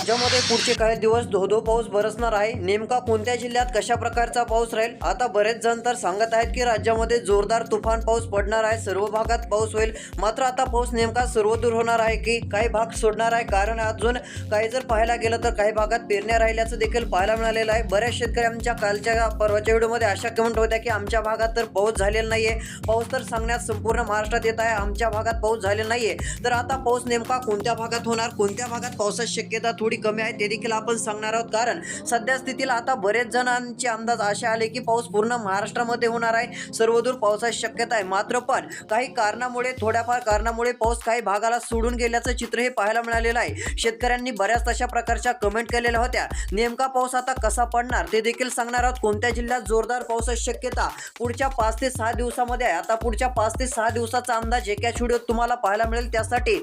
राज्यामध्ये पुढचे काही दिवस धो धो पाऊस बरसणार आहे. नेमका कोणत्या जिल्ह्यात कशा प्रकारचा पाऊस राहील? आता बरेच जण तर सांगत आहेत की राज्यामध्ये जोरदार तुफान पाऊस पडणार आहे. सर्व भागात पाऊस होईल. मात्र आता पाऊस नेमका सर्वदूर होणार आहे की काही भाग सोडणार आहे? कारण अजून काही जर पाहायला गेलं तर काही भागात पेरण्या राहिल्याचं देखील पाहायला मिळालेलं आहे. बऱ्याच शेतकऱ्यांच्या कालच्या परवाच्या व्हिडिओमध्ये अशा कमेंट होत्या की आमच्या भागात तर पाऊस झालेला नाहीये. पाऊस तर सांगण्यात संपूर्ण महाराष्ट्रात येत आहे. आमच्या भागात पाऊस झालेला नाहीये. तर आता पाऊस नेमका कोणत्या भागात होणार? कोणत्या भागात पावसाची शक्यता थोडी कमी आहे ते देखील आपण सांगणार आहोत. कारण सध्या स्थितीला आता बरेच जणांचे अंदाज असे आले की पाऊस पूर्ण महाराष्ट्रामध्ये होणार आहे. सर्वदूर पावसाची शक्यता आहे. मात्र पण काही कारणामुळे थोड्याफार कारणामुळे पाऊस काही भागाला सोडून गेल्याचं चित्र हे पाहायला मिळालेलं आहे. शेतकऱ्यांनी बऱ्याच तशा प्रकारच्या कमेंट केलेल्या होत्या. नेमका पाऊस आता कसा पडणार ते देखील सांगणार आहोत. कोणत्या जिल्ह्यात जोरदार पावसाची शक्यता पुढच्या पाच ते सहा दिवसामध्ये आहे? आता पुढच्या पाच ते सहा दिवसाचा अंदाज एकाच व्हिडिओत तुम्हाला पाहायला मिळेल. त्यासाठी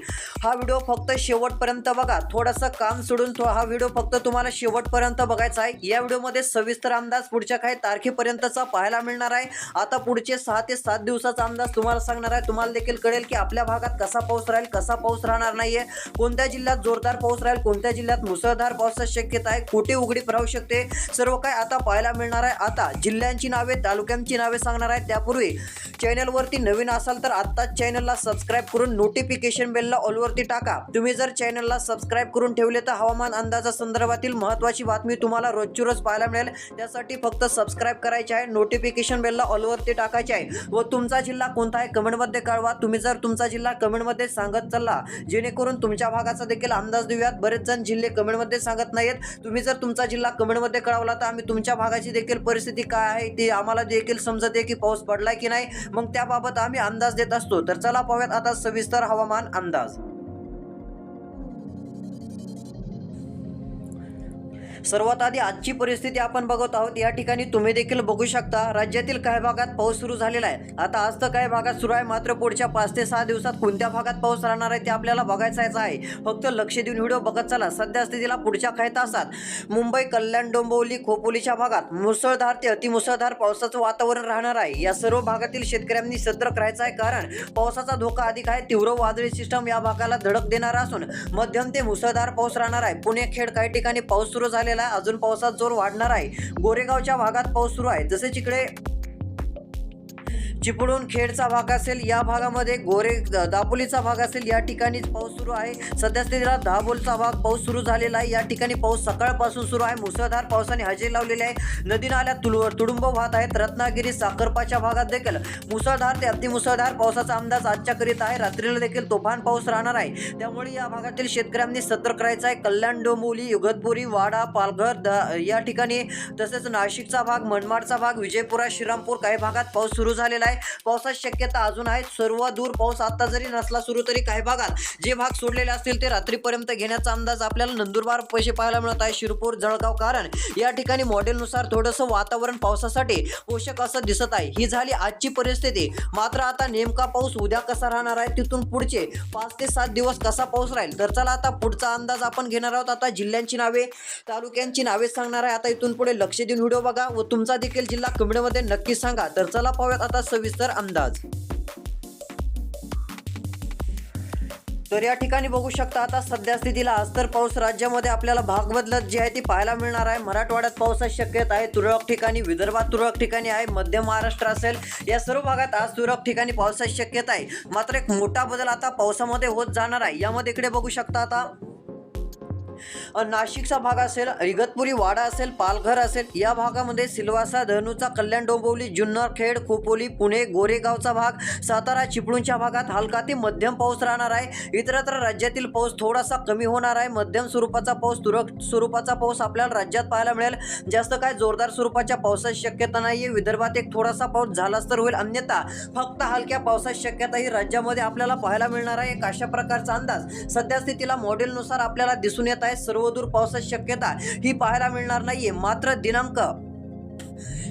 हा व्हिडिओ फक्त शेवटपर्यंत बघा. थोडंसं काम सोडून तो हा व्हिडिओ फक्त तुम्हाला शेवटपर्यंत बघायचा आहे. या व्हिडिओमध्ये सविस्तर अंदाज पुढच्या काही तारखेपर्यंतचा पाहायला मिळणार आहे. आता पुढचे सहा ते सात दिवसाचा अंदाज तुम्हाला सांगणार आहे. तुम्हाला देखील कळेल की आपल्या भागात कसा पाऊस राहील कसा पाऊस राहणार नाहीये कोणत्या जिल्ह्यात जोरदार पाऊस राहील कोणत्या जिल्ह्यात मुसळधार पावसाची शक्यता आहे कुठे उघडीप राहू शकते. सर्व काय आता पाहायला मिळणार आहे. आता जिल्ह्यांची नावे तालुक्यांची नावे सांगणार आहे. त्यापूर्वी चॅनलवरती नवीन असाल तर आत्ताच चॅनलला सबस्क्राईब करून नोटिफिकेशन बेलला ऑलवरती टाका. तुम्ही जर चॅनलला सबस्क्राईब करून ठेवले तर हवामान अंदाजा संदर्भातील महत्त्वाची बातमी तुम्हाला रोजची रोज पाहायला मिळेल. त्यासाठी फक्त सबस्क्राईब करायचे आहे. नोटिफिकेशन बेलला ऑलवरती टाकायचे आहे. व तुमचा जिल्हा कोणता आहे कमेंटमध्ये कळवा. तुम्ही जर तुमचा जिल्हा कमेंटमध्ये सांगत चालला जेणेकरून तुमच्या भागाचा देखील अंदाज देऊयात. बरेच जण जिल्हे कमेंटमध्ये सांगत नाहीत तुम्ही जर तुमचा जिल्हा कमेंटमध्ये कळवला तर आम्ही तुमच्या भागाची देखील परिस्थिती काय आहे ती आम्हाला देखील समजते की पाऊस पडलाय की नाही. मग त्याबाबत आम्ही अंदाज देत असतो. तर चला पाहूयात आता सविस्तर हवामान अंदाज. सर्वात आधी आजची परिस्थिती आपण बघत आहोत. या ठिकाणी तुम्ही देखील बघू शकता राज्यातील काही भागात पाऊस सुरू झालेला आहे. आता आज तर काही भागात सुरू आहे मात्र पुढच्या पाच ते सहा दिवसात कोणत्या भागात पाऊस राहणार आहे ते आपल्याला बघायचं आहे. फक्त लक्ष देऊन व्हिडिओ बघत चला. सध्या स्थितीला पुढच्या काही तासात मुंबई कल्याण डोंबिवली खोपोलीच्या भागात मुसळधार ते अतिमुसळधार पावसाचं वातावरण राहणार आहे. या सर्व भागातील शेतकऱ्यांनी सतर्क राहायचं आहे कारण पावसाचा धोका अधिक आहे. तीव्र वादळी सिस्टम या भागाला धडक देणार असून मध्यम ते मुसळधार पाऊस राहणार आहे. पुणे खेड काही ठिकाणी पाऊस सुरू झालेला आहे अजून पावसात जोर वाढणार आहे. गोरेगावच्या भागात पाऊस सुरू आहे. जसे जिकडे चिपळूण खेडचा भाग असेल या भागामध्ये गोरे दापोलीचा भाग असेल या ठिकाणी पाऊस सुरू आहे. सध्या स्थितीला भाग पाऊस सुरू झालेला आहे. या ठिकाणी पाऊस सकाळपासून सुरू आहे. मुसळधार पावसाने हजेरी लावलेली आहे. नदी नाल्या तुलु तुडुंब वाहत आहेत. रत्नागिरी साखरपाच्या भागात देखील मुसळधार ते अतिमुसळधार पावसाचा अंदाज आजच्या करीत आहे. रात्रीला देखील तुफान पाऊस राहणार आहे. त्यामुळे या भागातील शेतकऱ्यांनी सतर्क राहायचं आहे. कल्याण डोंबोली युगतपुरी वाडा पालघर द- या ठिकाणी तसेच नाशिकचा भाग मनमाडचा भाग विजयपुरा श्रीरामपूर काही भागात पाऊस सुरू झालेला आहे. पावसाची शक्यता अजून आहे. सर्व दूर पाऊस आता जरी नसला सुरू तरी काही भागात जे भाग सोडलेले असतील ते रात्रीपर्यंत घेण्याचा अंदाज आपल्याला नंदुरबार पैसे पाहायला मिळत आहे. शिरपूर जळगाव कारण या ठिकाणी मॉडेलनुसार थोडंसं वातावरण पावसासाठी पोषक असं दिसत आहे. ही झाली आजची परिस्थिती. मात्र आता नेमका पाऊस उद्या कसा राहणार आहे? तिथून पुढचे पाच ते सात दिवस कसा पाऊस राहील? तर चला आता पुढचा अंदाज आपण घेणार आहोत. आता जिल्ह्यांची नावे तालुक्यांची नावे सांगणार आहे. आता इथून पुढे लक्ष देऊन व्हिडिओ बघा व तुमचा देखील जिल्हा कमेंटमध्ये नक्की सांगा. तर चला पाहूयात आता सविस्तर अंदाज. तर या ठिकाणी बघू शकता आता सध्या स्थितीला आज तर पाऊस राज्यामध्ये आपल्याला भाग बदलत जी आहे ती पाहायला मिळणार आहे. मराठवाड्यात पावसाची शक्यता आहे. तुरळक ठिकाणी विदर्भात तुरळक ठिकाणी आहे. मध्य महाराष्ट्र असेल या सर्व भागात आज तुरळक ठिकाणी पावसाची शक्यता आहे. मात्र एक मोठा बदल आता पावसामध्ये होत जाणार आहे. यामध्ये इकडे बघू शकता आता नाशिकचा भाग असेल इगतपुरी वाडा असेल पालघर असेल या भागामध्ये सिल्वासा धनुचा कल्याण डोंबवली जुन्नर खेड खोपोली पुणे गोरेगावचा भाग सातारा चिपळूणच्या भागात हलका ते मध्यम पाऊस राहणार आहे. इतरत्र राज्यातील पाऊस थोडासा कमी होणार आहे. मध्यम स्वरूपाचा पाऊस तुरळक स्वरूपाचा पाऊस आपल्याला राज्यात पाहायला मिळेल. जास्त काय जोरदार स्वरूपाच्या पावसाची शक्यता नाही आहे विदर्भात एक थोडासा पाऊस झालाच तर होईल. अन्यथा फक्त हलक्या पावसाची शक्यता ही राज्यामध्ये आपल्याला पाहायला मिळणार आहे. एक अशा प्रकारचा अंदाज सध्या स्थितीला मॉडेलनुसार आपल्याला दिसून येत आहे. सर्वदूर पावसाची शक्यता ही पाहायला मिळणार नाहीये. मात्र दिनांक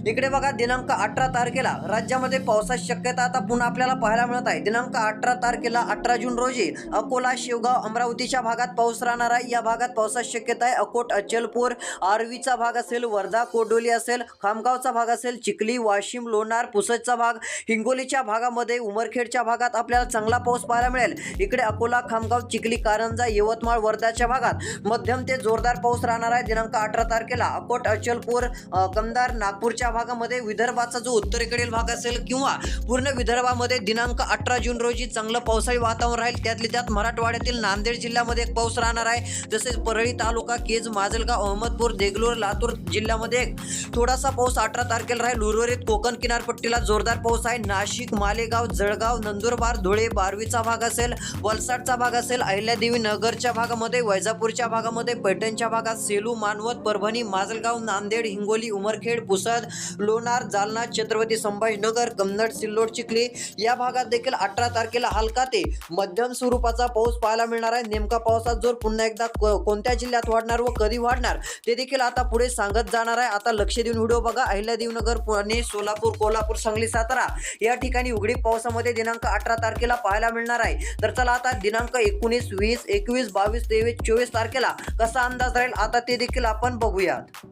इकडे बघा दिनांक अठरा तारखेला राज्यामध्ये पावसाची शक्यता आता पुन्हा आपल्याला पाहायला मिळत आहे. दिनांक अठरा तारखेला अठरा जून रोजी अकोला शेवगाव अमरावतीच्या भागात पाऊस राहणार आहे. या भागात पावसाची शक्यता आहे. अकोट अचलपूर आर्वीचा भाग असेल वर्धा कोडोली असेल खामगावचा भाग असेल चिखली वाशिम लोणार पुसदचा भाग हिंगोलीच्या भागामध्ये उमरखेडच्या भागात आपल्याला चांगला पाऊस पाहायला मिळेल. इकडे अकोला खामगाव चिखली कारंजा यवतमाळ वर्धाच्या भागात मध्यम ते जोरदार पाऊस राहणार आहे. दिनांक अठरा तारखेला अकोट अचलपूर कमदार नाग नागपूरच्या भागामध्ये विदर्भाचा जो उत्तरेकडील भाग असेल किंवा पूर्ण विदर्भामध्ये दिनांक अठरा जून रोजी चांगलं पावसाळी वातावरण राहील त्यातले त्यात मराठवाड्यातील नांदेड जिल्ह्यामध्ये एक पाऊस राहणार आहे. तसेच परळी तालुका केज माजलगाव अहमदपूर देगलूर लातूर जिल्ह्यामध्ये एक थोडासा पाऊस अठरा तारखेला राहील. उर्वरित कोकण किनारपट्टीला जोरदार पाऊस आहे. नाशिक मालेगाव जळगाव नंदुरबार धुळे बारवीचा भाग असेल वलसाडचा भाग असेल अहिल्यादेवी नगरच्या भागामध्ये वैजापूरच्या भागामध्ये पैठणच्या भागात सेलू मानवत परभणी माजलगाव नांदेड हिंगोली उमरखेड पुस पुसद लोणार जालना छत्रपती संभाजीनगर कन्नड सिल्लोड चिखली या भागात देखील अठरा तारखेला हलका ते मध्यम स्वरूपाचा पाऊस पाहायला मिळणार आहे. नेमका पावसाचा जोर पुन्हा एकदा कोणत्या जिल्ह्यात वाढणार व कधी वाढणार ते देखील आता पुढे सांगत जाणार आहे. आता लक्ष देऊन व्हिडिओ बघा. अहिल्यादेवीनगर पुणे सोलापूर कोल्हापूर सांगली सातारा या ठिकाणी उघडी पावसामध्ये दिनांक अठरा तारखेला पाहायला मिळणार आहे. तर चला आता दिनांक एकोणीस वीस एकवीस बावीस तेवीस चोवीस तारखेला कसा अंदाज राहील आता ते देखील आपण बघूयात.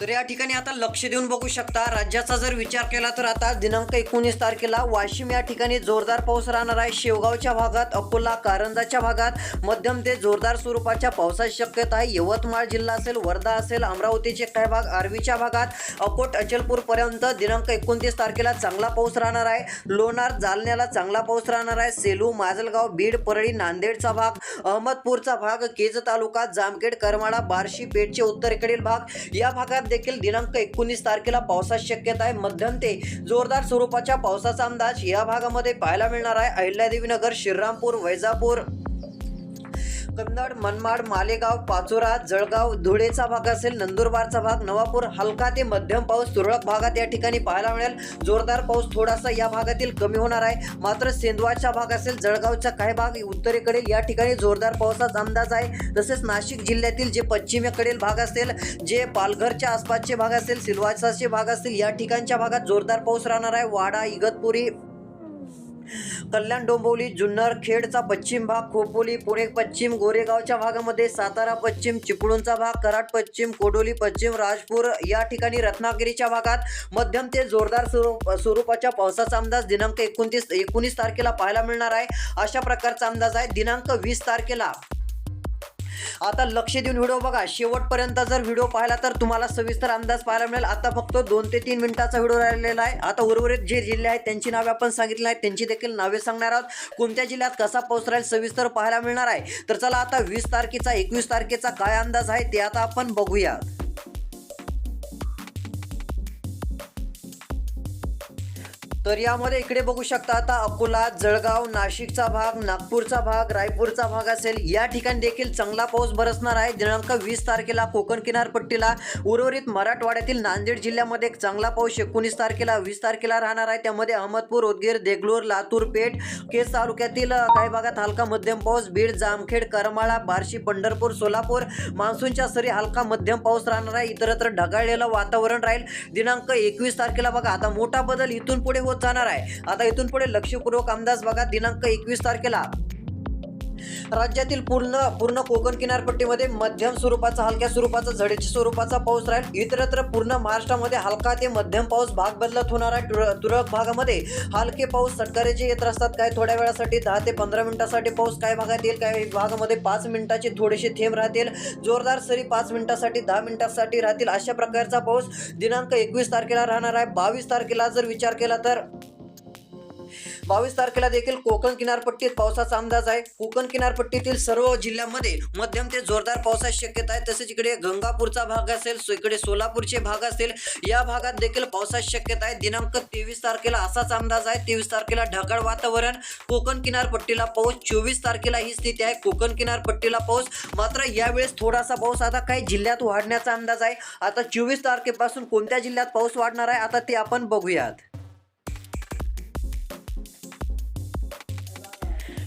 तर या ठिकाणी आता लक्ष देऊन बघू शकता राज्याचा जर विचार केला तर आता दिनांक एकोणीस तारखेला वाशिम या ठिकाणी जोरदार पाऊस राहणार आहे. शेवगावच्या भागात अकोला कारंजाच्या भागात मध्यम ते जोरदार स्वरूपाच्या पावसाची शक्यता आहे. यवतमाळ जिल्हा असेल वर्धा असेल अमरावतीचे काही भाग आर्वीच्या भागात अकोट अचलपूर पर्यंत दिनांक एकोणतीस तारखेला चांगला पाऊस राहणार आहे. लोणार जालन्याला चांगला पाऊस राहणार आहे. सेलू माजलगाव बीड परळी नांदेडचा भाग अहमदपूरचा भाग केज तालुका जामखेड करमाळा बार्शी पेठचे उत्तरेकडील भाग या भागात देखील दिनांक एकोणीस तारखेला पावसाची शक्यता आहे. मध्यम ते जोरदार स्वरूपाच्या पावसाचा अंदाज या भागामध्ये पाहायला मिळणार आहे. अहिल्यादेवी नगर श्रीरामपूर वैजापूर. कन्नड मनमाड मालेगाव पाचोरा जळगाव धुळेचा भाग असेल नंदुरबारचा भाग नवापूर हलका ते मध्यम पाऊस तुरळक भागात या ठिकाणी पाहायला मिळेल. जोरदार पाऊस थोडासा या भागातील कमी होणार आहे. मात्र सेंदवाचा भाग असेल जळगावचा काही भाग उत्तरेकडील या ठिकाणी जोरदार पावसाचा अंदाज आहे. तसेच नाशिक जिल्ह्यातील जे पश्चिमेकडील भाग असेल जे पालघरच्या आसपासचे भाग असेल सिलवासाचे भाग असतील या ठिकाणच्या भागात जोरदार पाऊस राहणार आहे. वाडा इगतपुरी कल्याण डोंबिवली जुन्नर खेडचा पश्चिम भाग खोपोली पुणे पश्चिम गोरेगावच्या भागामध्ये सातारा पश्चिम चिपळूणचा भाग कराड पश्चिम कोडोली पश्चिम राजपूर या ठिकाणी रत्नागिरीच्या भागात मध्यम ते जोरदार स्वरूप स्वरूपाच्या पावसाचा अंदाज दिनांक एकोणतीस एकोणीस तारखेला पाहायला मिळणार आहे. अशा प्रकारचा अंदाज आहे. दिनांक वीस तारखेला आता लक्ष देऊन व्हिडिओ बघा. शेवटपर्यंत जर व्हिडिओ पाहिला तर तुम्हाला सविस्तर अंदाज पाहायला मिळेल. आता फक्त दोन ते तीन मिनिटाचा व्हिडिओ राहिलेला आहे. आता उर्वरित जे जिल्हे आहेत त्यांची नावे आपण सांगितली आहेत. त्यांची देखील नावे सांगणार आहोत. कोणत्या जिल्ह्यात कसा पाऊस राहील सविस्तर पाहायला मिळणार आहे. तर चला आता वीस तारखेचा एकवीस तारखेचा काय अंदाज आहे ते आता आपण बघूया. तर यामध्ये इकडे बघू शकता आता अकोला जळगाव नाशिकचा भाग नागपूरचा भाग रायपूरचा भाग असेल. या ठिकाणी देखील चांगला पाऊस बरसणार आहे. दिनांक वीस तारखेला कोकण किनारपट्टीला उर्वरित मराठवाड्यातील नांदेड जिल्ह्यामध्ये एक चांगला पाऊस एकोणीस तारखेला वीस तारखेला राहणार आहे. त्यामध्ये अहमदपूर उदगीर देगलूर लातूर पेठ केस तालुक्यातील काही भागात हलका मध्यम पाऊस बीड जामखेड करमाळा बार्शी पंढरपूर सोलापूर मान्सूनच्या सरी हलका मध्यम पाऊस राहणार आहे. इतरत्र ढगाळलेलं वातावरण राहील. दिनांक एकवीस तारखेला बघा आता मोठा बदल इथून पुढे होत जाणार आहे. आता इथून पुढे लक्षपूर्वक अंदाज बघा दिनांक एकवीस तारखेला. राज्यातील पूर्ण पूर्ण कोकण किनारपट्टीमध्ये मध्यम स्वरूपाचा हलक्या स्वरूपाचा झडीच्या स्वरूपाचा पाऊस राहील. इतरत्र पूर्ण महाराष्ट्रामध्ये हलका ते मध्यम पाऊस भाग बदलत होणार आहे. तुरळक भागामध्ये हलके पाऊस सटकारीचे येत असतात. काय थोड्या वेळासाठी दहा ते पंधरा मिनिटासाठी पाऊस काय भागात येईल? काही भागामध्ये पाच मिनिटाचे थोडेसे थेंब राहतील? जोरदार सरी पाच मिनिटासाठी दहा मिनिटासाठी राहतील? अशा प्रकारचा पाऊस दिनांक एकवीस तारखेला राहणार आहे. बावीस तारखेला जर विचार केला तर बावीस तारखेला देखील कोकण किनारपट्टीत पावसाचा अंदाज आहे. कोकण किनारपट्टीतील सर्व जिल्ह्यांमध्ये मध्यम ते जोरदार पावसाची शक्यता आहे. तसेच इकडे गंगापूरचा भाग असेल इकडे सोलापूरचे भाग असतील या भागात देखील पावसाची शक्यता आहे. दिनांक तेवीस तारखेला असाच अंदाज आहे. तेवीस तारखेला ढगाळ वातावरण कोकण किनारपट्टीला पाऊस चोवीस तारखेला ही स्थिती आहे. कोकण किनारपट्टीला पाऊस मात्र यावेळेस थोडासा पाऊस आता काही जिल्ह्यात वाढण्याचा अंदाज आहे. आता चोवीस तारखेपासून कोणत्या जिल्ह्यात पाऊस वाढणार आहे आता ते आपण बघूयात.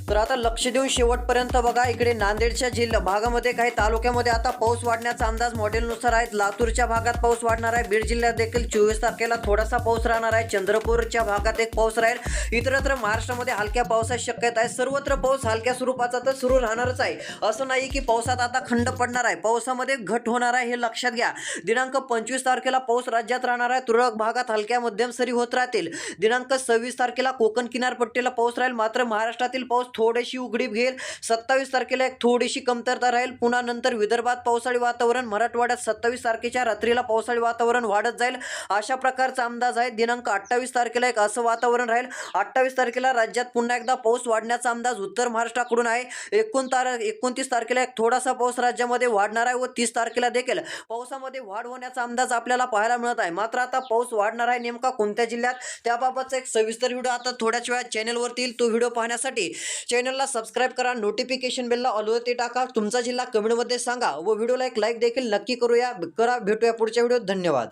तर आता लक्ष देऊन शेवटपर्यंत बघा इकडे नांदेडच्या जिल्हा भागामध्ये काही तालुक्यामध्ये आता पाऊस वाढण्याचा अंदाज मॉडेलनुसार आहे. लातूरच्या भागात पाऊस वाढणार आहे. बीड जिल्ह्यात देखील चोवीस तारखेला थोडासा पाऊस राहणार आहे. चंद्रपूरच्या भागात एक पाऊस राहील. इतरत्र महाराष्ट्रामध्ये हलक्या पावसाची शक्यता आहे. सर्वत्र पाऊस हलक्या स्वरूपाचा तर सुरू राहणारच आहे. असं नाही की पावसात आता खंड पडणार आहे. पावसामध्ये घट होणार आहे हे लक्षात घ्या. दिनांक पंचवीस तारखेला पाऊस राज्यात राहणार आहे. तुरळक भागात हलक्या मध्यम सरी होत राहतील. दिनांक सव्वीस तारखेला कोकण किनारपट्टीला पाऊस राहील. मात्र महाराष्ट्रातील पाऊस थोडीशी उघडीप घेईल. सत्तावीस तारखेला एक थोडीशी कमतरता राहील. पुन्हा नंतर विदर्भात पावसाळी वातावरण मराठवाड्यात सत्तावीस तारखेच्या रात्रीला पावसाळी वातावरण वाढत जाईल. अशा प्रकारचा अंदाज आहे. दिनांक अठ्ठावीस तारखेला एक असं वातावरण राहील. अठ्ठावीस तारखेला राज्यात पुन्हा एकदा पाऊस वाढण्याचा अंदाज उत्तर महाराष्ट्राकडून आहे. एकोण तार एकोणतीस तारखेला एक थोडासा पाऊस राज्यामध्ये वाढणार आहे व तीस तारखेला देखील पावसामध्ये वाढ होण्याचा अंदाज आपल्याला पाहायला मिळत आहे. मात्र आता पाऊस वाढणार आहे नेमका कोणत्या जिल्ह्यात? त्याबाबतचा एक सविस्तर व्हिडिओ आता थोड्याच वेळात चॅनलवरती येईल. तो व्हिडिओ पाहण्यासाठी चॅनलला सबस्क्राईब करा नोटिफिकेशन बेलला ऑलवरती टाका. तुमचा जिल्हा कमेंटमध्ये सांगा व व्हिडिओला एक लाईक देखील नक्की करूया. करा. भेटूया पुढच्या व्हिडिओत. धन्यवाद.